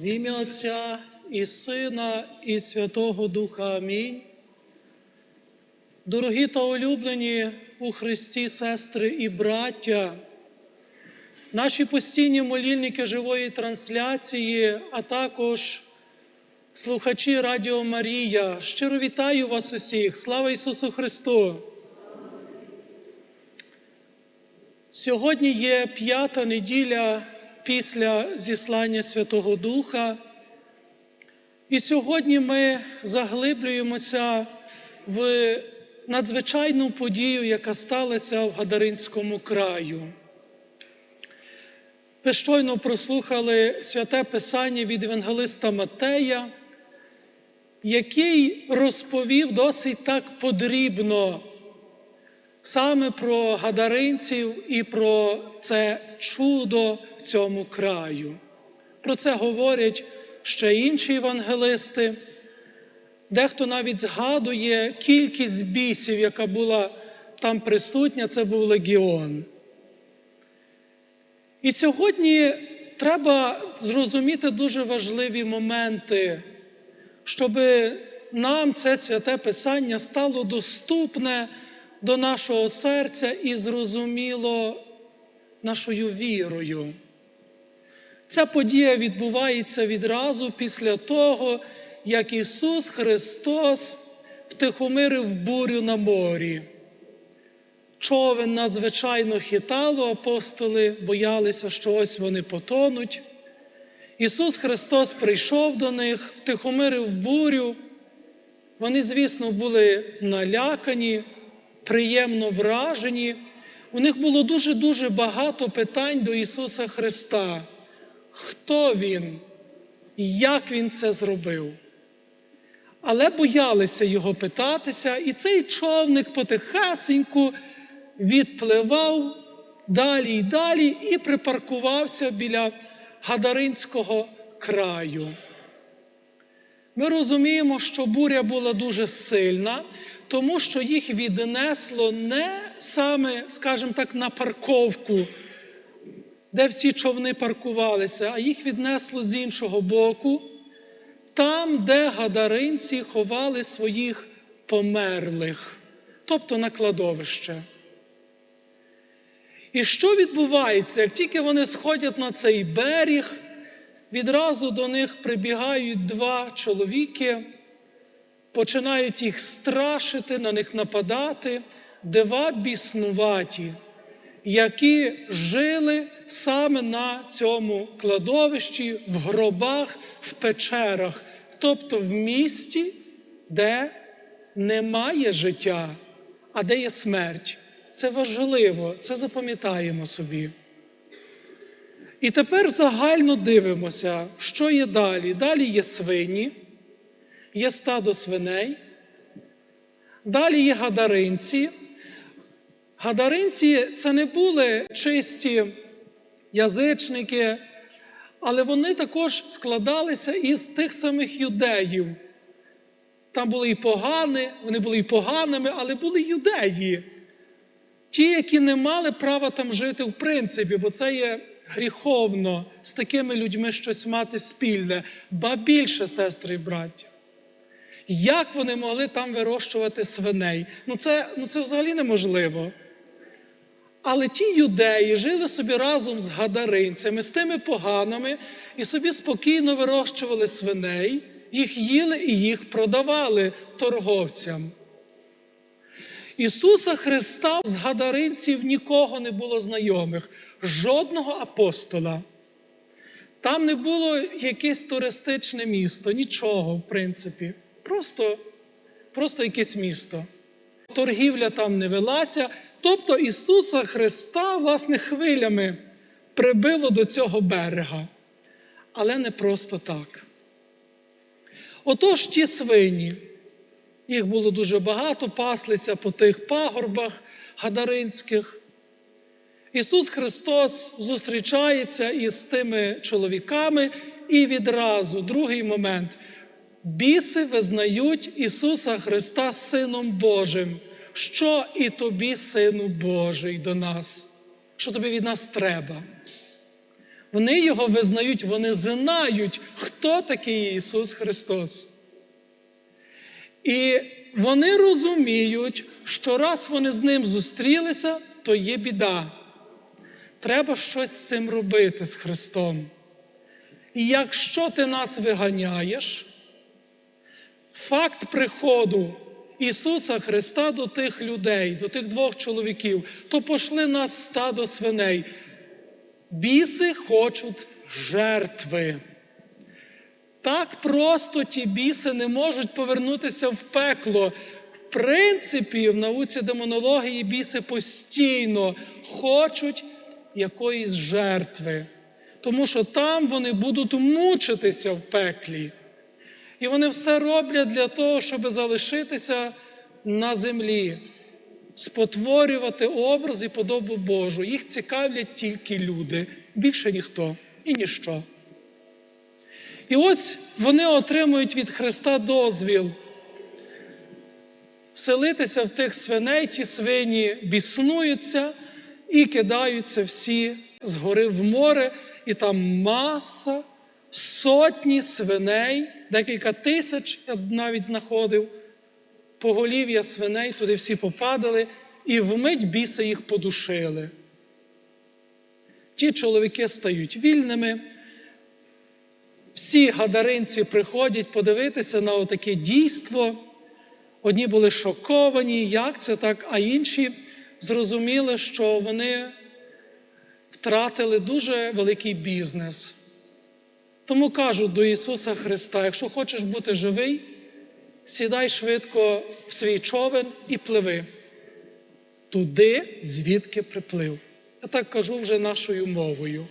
В ім'я Отця і Сина, і Святого Духа Амінь. Дорогі та улюблені у Христі, сестри і браття, наші постійні молільники живої трансляції, а також слухачі Радіо Марія, щиро вітаю вас усіх! Слава Ісусу Христу! Сьогодні є п'ята неділя після зіслання Святого Духа. І сьогодні ми заглиблюємося в надзвичайну подію, яка сталася в Гадаринському краю. Ви щойно прослухали святе Писання від Євангелиста Матея, який розповів досить так подрібно саме про гадаринців і про це чудо в цьому краю. Про це говорять ще інші євангелисти. Дехто навіть згадує кількість бісів, яка була там присутня, це був легіон. І сьогодні треба зрозуміти дуже важливі моменти, щоб нам це святе Писання стало доступне до нашого серця і зрозуміло нашою вірою. Ця подія відбувається відразу після того, як Ісус Христос втихомирив бурю на морі. Човен надзвичайно хитало, апостоли боялися, що ось вони потонуть. Ісус Христос прийшов до них, втихомирив бурю. Вони, звісно, були налякані, приємно вражені. У них було дуже-дуже багато питань до Ісуса Христа. Хто Він? і Як Він це зробив? Але боялися його питатися, і цей човник потихесеньку відпливав далі і далі і припаркувався біля Гадаринського краю. Ми розуміємо, що буря була дуже сильна, тому що їх віднесло не саме, скажімо так, на парковку, де всі човни паркувалися, а їх віднесло з іншого боку, там, де гадаринці ховали своїх померлих, тобто на кладовище. І що відбувається, як тільки вони сходять на цей берег, відразу до них прибігають два чоловіки, починають їх страшити, на них нападати, дива біснуваті, які жили саме на цьому кладовищі, в гробах, в печерах, тобто в місті, де немає життя, а де є смерть. Це важливо, це запам'ятаємо собі. І тепер загально дивимося, що є далі. Далі є свині, є стадо свиней, далі є гадаринці. Гадаринці це не були чисті язичники, але вони також складалися із тих самих юдеїв. Там були і погані, вони були і поганими, але були юдеї. Ті, які не мали права там жити в принципі, бо це є гріховно з такими людьми щось мати спільне, ба більше, сестри і браття. Як вони могли там вирощувати свиней? Ну це, ну це взагалі неможливо. Але ті юдеї жили собі разом з гадаринцями, з тими поганими, і собі спокійно вирощували свиней, їх їли і їх продавали торговцям. Ісуса Христа з гадаринців нікого не було знайомих, жодного апостола. Там не було якесь туристичне місто, нічого, в принципі. Просто, просто якесь місто. Торгівля там не велася. Тобто Ісуса Христа, власне, хвилями прибило до цього берега. Але не просто так. Отож, ті свині, їх було дуже багато, паслися по тих пагорбах гадаринських. Ісус Христос зустрічається із тими чоловіками, і відразу, другий момент, біси визнають Ісуса Христа Сином Божим. Що і тобі, Сину Божий, до нас, що тобі від нас треба. Вони його визнають, вони знають, хто такий Ісус Христос. І вони розуміють, що раз вони з ним зустрілися, то є біда. Треба щось з цим робити з Христом. І якщо ти нас виганяєш, факт приходу Ісуса Христа до тих людей, до тих двох чоловіків, то пошли нас стадо свиней. Біси хочуть жертви. Так просто ті біси не можуть повернутися в пекло. В принципі, в науці демонології біси постійно хочуть якоїсь жертви, тому що там вони будуть мучитися в пеклі. І вони все роблять для того, щоб залишитися на землі, спотворювати образ і подобу Божу. Їх цікавлять тільки люди, більше ніхто і ніщо. І ось вони отримують від Христа дозвіл вселитися в тих свиней, ті свині біснуються і кидаються всі згори в море, і там маса, сотні свиней, декілька тисяч я навіть знаходив, поголів'я свиней, туди всі попадали, і вмить біси їх подушили. Ті чоловіки стають вільними. Всі гадаринці приходять подивитися на отаке дійство. Одні були шоковані, як це так, а інші зрозуміли, що вони втратили дуже великий бізнес. Тому кажуть до Ісуса Христа: якщо хочеш бути живий, сідай швидко в свій човен і пливи туди, звідки приплив. Я так кажу вже нашою мовою.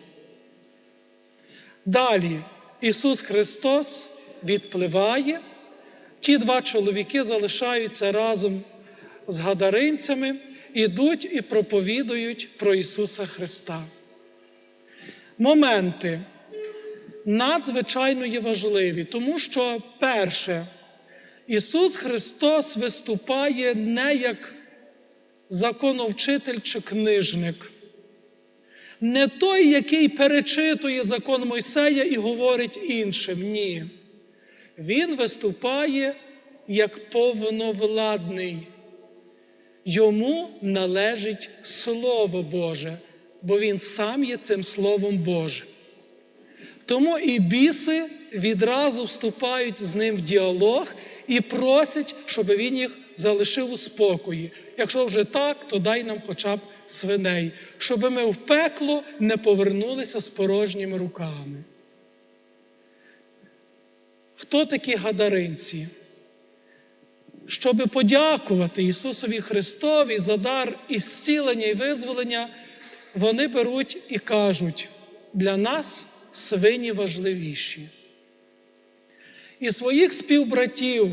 Далі Ісус Христос відпливає, ті два чоловіки залишаються разом з гадаринцями, ідуть і проповідують про Ісуса Христа. Моменти надзвичайно є важливі, тому що перше, Ісус Христос виступає не як законовчитель чи книжник не той, який перечитує закон Мойсея і говорить іншим. Ні. Він виступає як повновладний. Йому належить Слово Боже, бо Він сам є цим Словом Божим. Тому і біси відразу вступають з ним в діалог і просять, щоб він їх залишив у спокої. Якщо вже так, то дай нам хоча б свиней, щоб ми в пекло не повернулися з порожніми руками. Хто такі гадаринці? Щоби подякувати Ісусові Христові за дар ісцілення і визволення, вони беруть і кажуть, для нас свині важливіші. І своїх співбратів,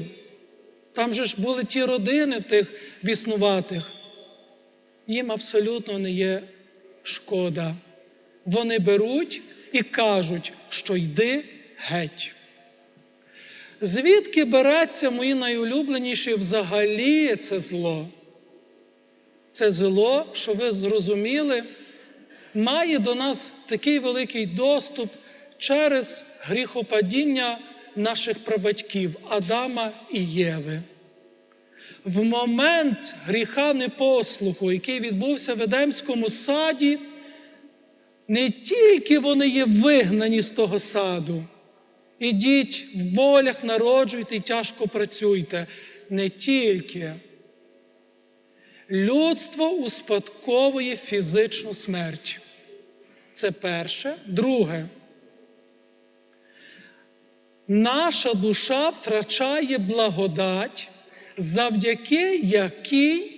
там же ж були ті родини в тих біснуватих, їм абсолютно не є шкода. Вони беруть і кажуть, що йди геть. Звідки береться мої найулюбленіші взагалі це зло? Це зло, що ви зрозуміли, має до нас такий великий доступ через гріхопадіння наших прабатьків Адама і Єви в момент гріха непослуху, який відбувся в Едемському саді, не тільки вони є вигнані з того саду, ідіть в болях, народжуйте і тяжко працюйте. Не тільки. Людство успадковує фізичну смерть. Це перше. Друге. Наша душа втрачає благодать завдяки якій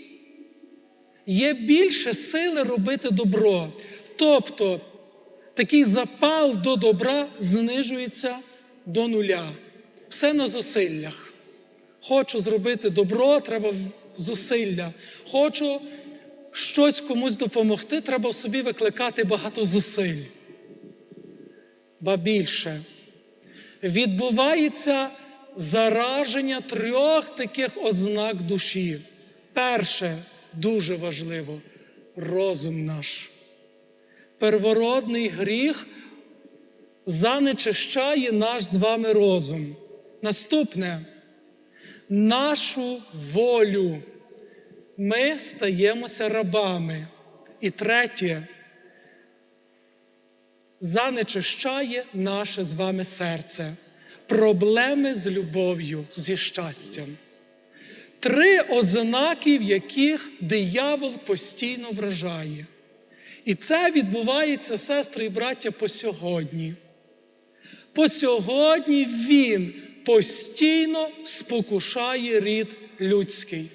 є більше сили робити добро. Тобто такий запал до добра знижується до нуля. Все на зусиллях. Хочу зробити добро, треба зусилля. Хочу щось комусь допомогти, треба в собі викликати багато зусиль. Ба більше відбувається зараження трьох таких ознак душі. Перше, дуже важливо, розум наш. Первородний гріх занечищає наш з вами розум. Наступне нашу волю. Ми стаємося рабами. І третє, занечищає наше з вами серце. Проблеми з любов'ю, зі щастям. Три ознаки, в яких диявол постійно вражає. І це відбувається, сестри і браття, по сьогодні. По сьогодні він постійно спокушає рід людський.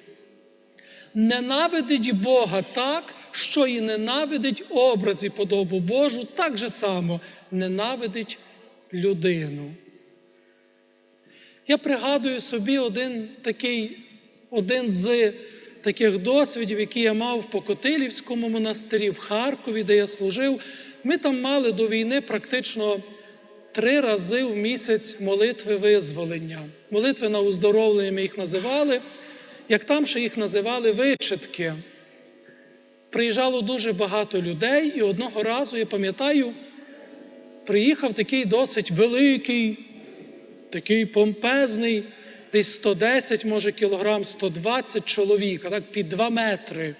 Ненавидить Бога так, що і ненавидить образ і подобу Божу, так же само ненавидить людину. Я пригадую собі один такий, один з таких досвідів, які я мав в Покотилівському монастирі, в Харкові, де я служив. Ми там мали до війни практично три рази в місяць молитви визволення. Молитви на уздоровлення ми їх називали, як там ще їх називали вичитки. Приїжджало дуже багато людей, і одного разу, я пам'ятаю, приїхав такий досить великий, такий помпезний, десь 110, може, кілограм, 120 чоловік, а так під 2 метри.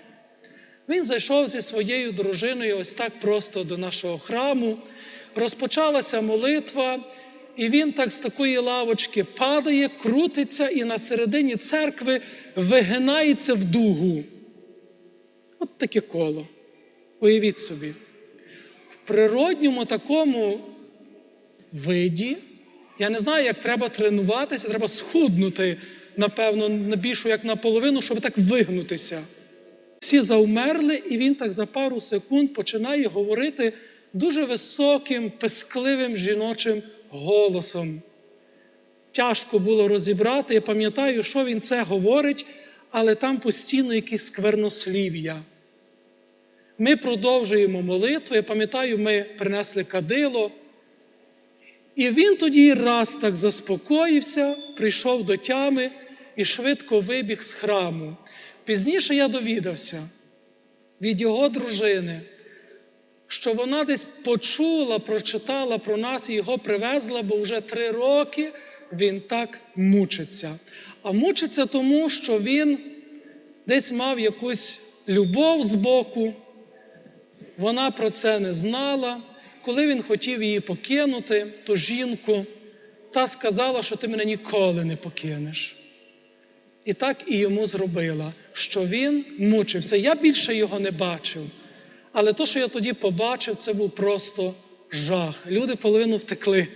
Він зайшов зі своєю дружиною ось так просто до нашого храму. Розпочалася молитва, і він так з такої лавочки падає, крутиться і на середині церкви вигинається в дугу. От таке коло. Уявіть собі. В природньому такому виді, я не знаю, як треба тренуватися, треба схуднути, напевно, на більшу, як наполовину, щоб так вигнутися. Всі завмерли, і він так за пару секунд починає говорити дуже високим, пескливим жіночим голосом. Тяжко було розібрати. Я пам'ятаю, що він це говорить, але там постійно якісь сквернослів'я. Ми продовжуємо молитву. Я пам'ятаю, ми принесли кадило. І він тоді раз так заспокоївся, прийшов до тями і швидко вибіг з храму. Пізніше я довідався від його дружини, що вона десь почула, прочитала про нас і його привезла, бо вже три роки він так мучиться. А мучиться тому, що він десь мав якусь любов з боку, вона про це не знала. Коли він хотів її покинути, ту жінку, та сказала, що ти мене ніколи не покинеш. І так і йому зробила, що він мучився. Я більше його не бачив. Але то, що я тоді побачив, це був просто жах. Люди половину втекли,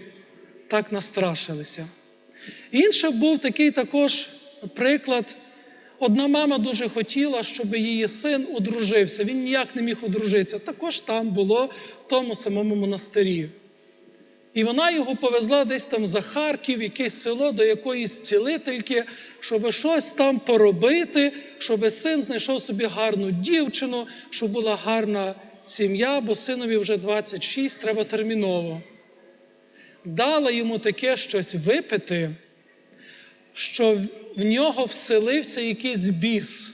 так настрашилися. Інший був такий також приклад. Одна мама дуже хотіла, щоб її син одружився. Він ніяк не міг одружитися. Також там було в тому самому монастирі. І вона його повезла десь там за Харків, якесь село до якоїсь цілительки, щоб щось там поробити, щоб син знайшов собі гарну дівчину, щоб була гарна сім'я, бо синові вже 26, треба терміново. Дала йому таке щось випити, що в нього вселився якийсь біс.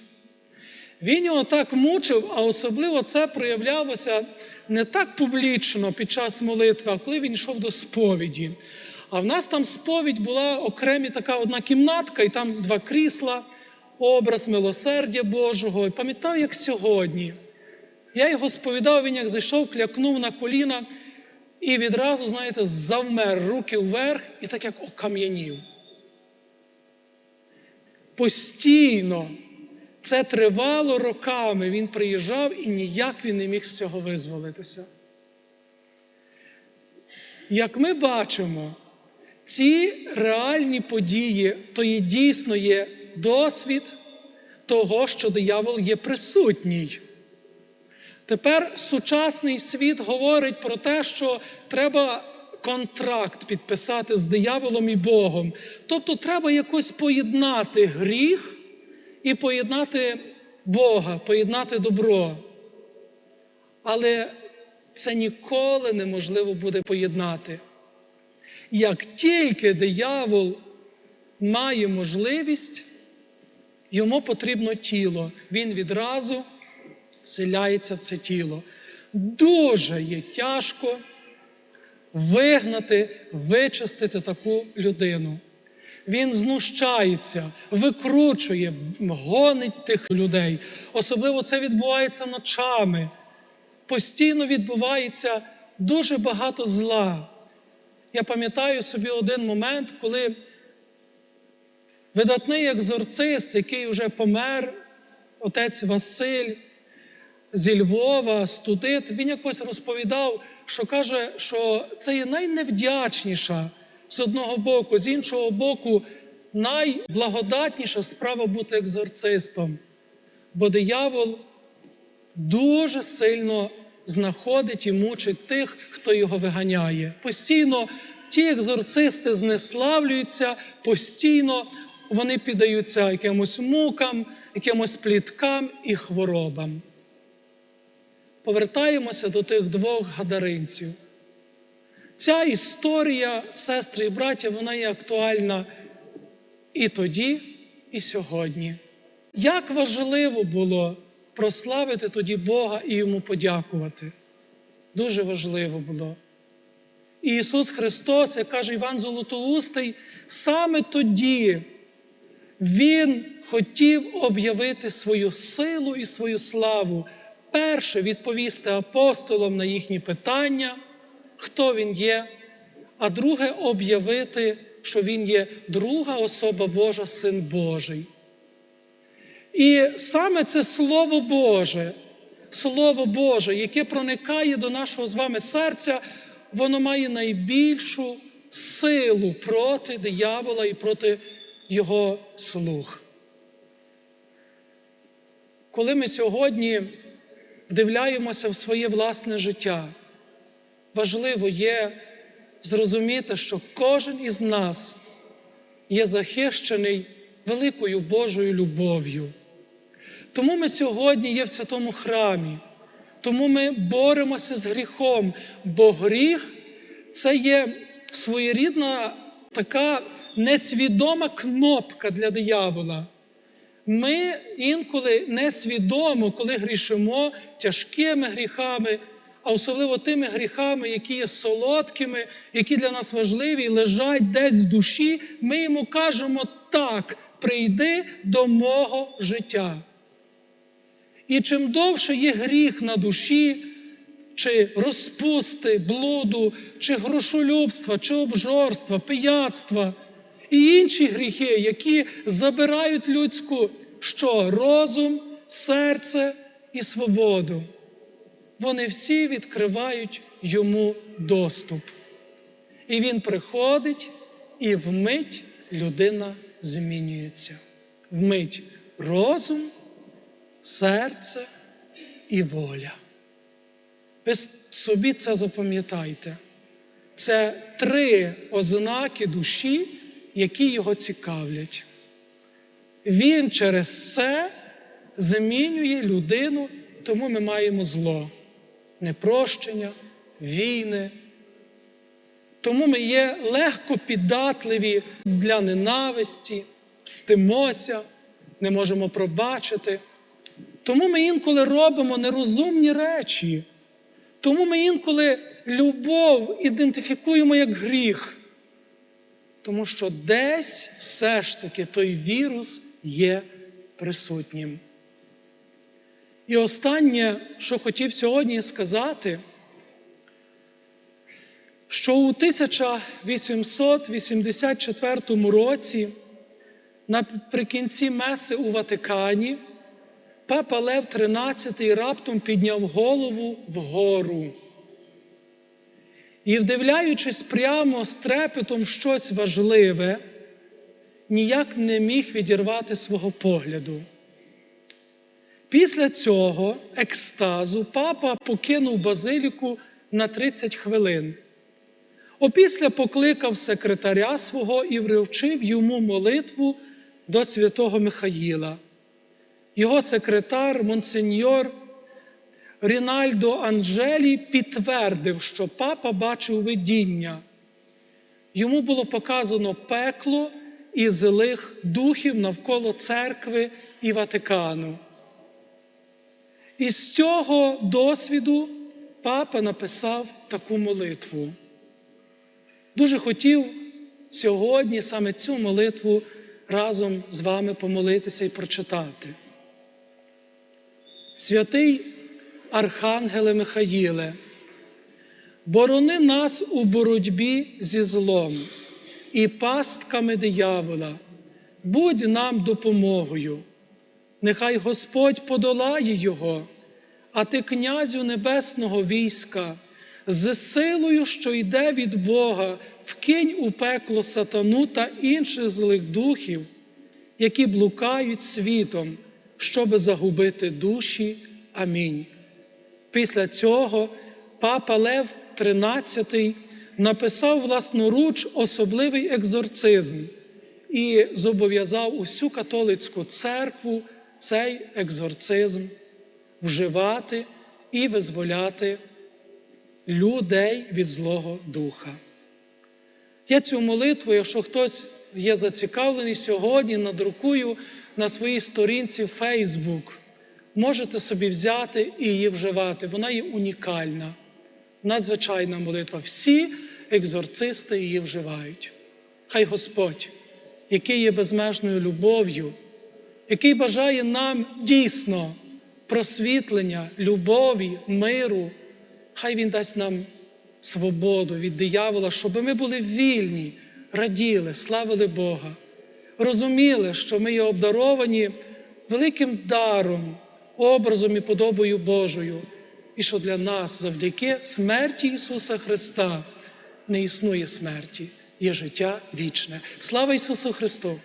Він його так мучив, а особливо це проявлялося не так публічно під час молитви, а коли він йшов до сповіді. А в нас там сповідь була окремі така одна кімнатка, і там два крісла, образ милосердя Божого. І пам'ятаю, як сьогодні. Я його сповідав, він як зайшов, клякнув на коліна і відразу, знаєте, завмер руки вверх і так як окам'янів. Постійно це тривало роками. Він приїжджав і ніяк він не міг з цього визволитися. Як ми бачимо, ці реальні події то є дійсно є досвід того, що диявол є присутній. Тепер сучасний світ говорить про те, що треба контракт підписати з дияволом і Богом. Тобто треба якось поєднати гріх і поєднати Бога, поєднати добро. Але це ніколи неможливо буде поєднати. Як тільки диявол має можливість, йому потрібно тіло, він відразу вселяється в це тіло. Дуже є тяжко вигнати, вичистити таку людину. Він знущається, викручує, гонить тих людей. Особливо це відбувається ночами. Постійно відбувається дуже багато зла. Я пам'ятаю собі один момент, коли видатний екзорцист, який вже помер, отець Василь зі Львова, студит, він якось розповідав, що каже, що це є найневдячніша з одного боку, з іншого боку, найблагодатніша справа бути екзорцистом. Бо диявол дуже сильно знаходить і мучить тих, хто його виганяє. Постійно ті екзорцисти знеславлюються, постійно вони піддаються якимось мукам, якимось пліткам і хворобам. Повертаємося до тих двох гадаринців. Ця історія, сестри і браття, вона є актуальна і тоді, і сьогодні. Як важливо було прославити тоді Бога і йому подякувати. Дуже важливо було. І Ісус Христос, як каже Іван Золотоустий, саме тоді Він хотів об'явити свою силу і свою славу, перше відповісти апостолам на їхні питання, хто Він є, а друге об'явити, що Він є друга особа Божа, Син Божий. І саме це Слово Боже, Слово Боже, яке проникає до нашого з вами серця, воно має найбільшу силу проти диявола і проти його слуг. Коли ми сьогодні вдивляємося в своє власне життя, важливо є зрозуміти, що кожен із нас є захищений великою Божою любов'ю. Тому ми сьогодні є в святому храмі, тому ми боремося з гріхом, бо гріх це є своєрідна така несвідома кнопка для диявола. Ми інколи несвідомо, коли грішимо тяжкими гріхами, а особливо тими гріхами, які є солодкими, які для нас важливі, і лежать десь в душі, ми йому кажемо так, прийди до мого життя. І чим довше є гріх на душі, чи розпусти, блуду, чи грошолюбства, чи обжорства, пияцтва і інші гріхи, які забирають людську що? розум, серце і свободу. Вони всі відкривають йому доступ. І він приходить, і вмить людина змінюється. Вмить розум серце і воля. Ви собі це запам'ятайте. Це три ознаки душі, які його цікавлять. Він через це замінює людину, тому ми маємо зло, непрощення, війни. Тому ми є легко піддатливі для ненависті, стимося, не можемо пробачити. Тому ми інколи робимо нерозумні речі. Тому ми інколи любов ідентифікуємо як гріх. Тому що десь все ж таки той вірус є присутнім. І останнє, що хотів сьогодні сказати, що у 1884 році наприкінці Меси у Ватикані Папа Лев XIII раптом підняв голову вгору. І, вдивляючись прямо з трепетом в щось важливе, ніяк не міг відірвати свого погляду. Після цього екстазу папа покинув базиліку на 30 хвилин. Опісля покликав секретаря свого і вривчив йому молитву до святого Михаїла. Його секретар, монсеньор Рінальдо Анджелі, підтвердив, що папа бачив видіння. Йому було показано пекло і злих духів навколо церкви і Ватикану. І з цього досвіду папа написав таку молитву. Дуже хотів сьогодні саме цю молитву разом з вами помолитися і прочитати. Святий Архангеле Михаїле, борони нас у боротьбі зі злом і пастками диявола, будь нам допомогою. Нехай Господь подолає його, а ти, князю небесного війська, з силою, що йде від Бога, вкинь у пекло сатану та інших злих духів, які блукають світом, щоби загубити душі. Амінь. Після цього папа Лев XIII написав власноруч особливий екзорцизм і зобов'язав усю католицьку церкву цей екзорцизм вживати і визволяти людей від Злого Духа. Я цю молитву, якщо хтось є зацікавлений сьогодні, надрукую на своїй сторінці Facebook. Можете собі взяти і її вживати. Вона є унікальна, надзвичайна молитва. Всі екзорцисти її вживають. Хай Господь, який є безмежною любов'ю, який бажає нам дійсно просвітлення, любові, миру, хай Він дасть нам свободу від диявола, щоб ми були вільні, раділи, славили Бога, розуміли, що ми є обдаровані великим даром, образом і подобою Божою, і що для нас завдяки смерті Ісуса Христа не існує смерті, є життя вічне. Слава Ісусу Христу!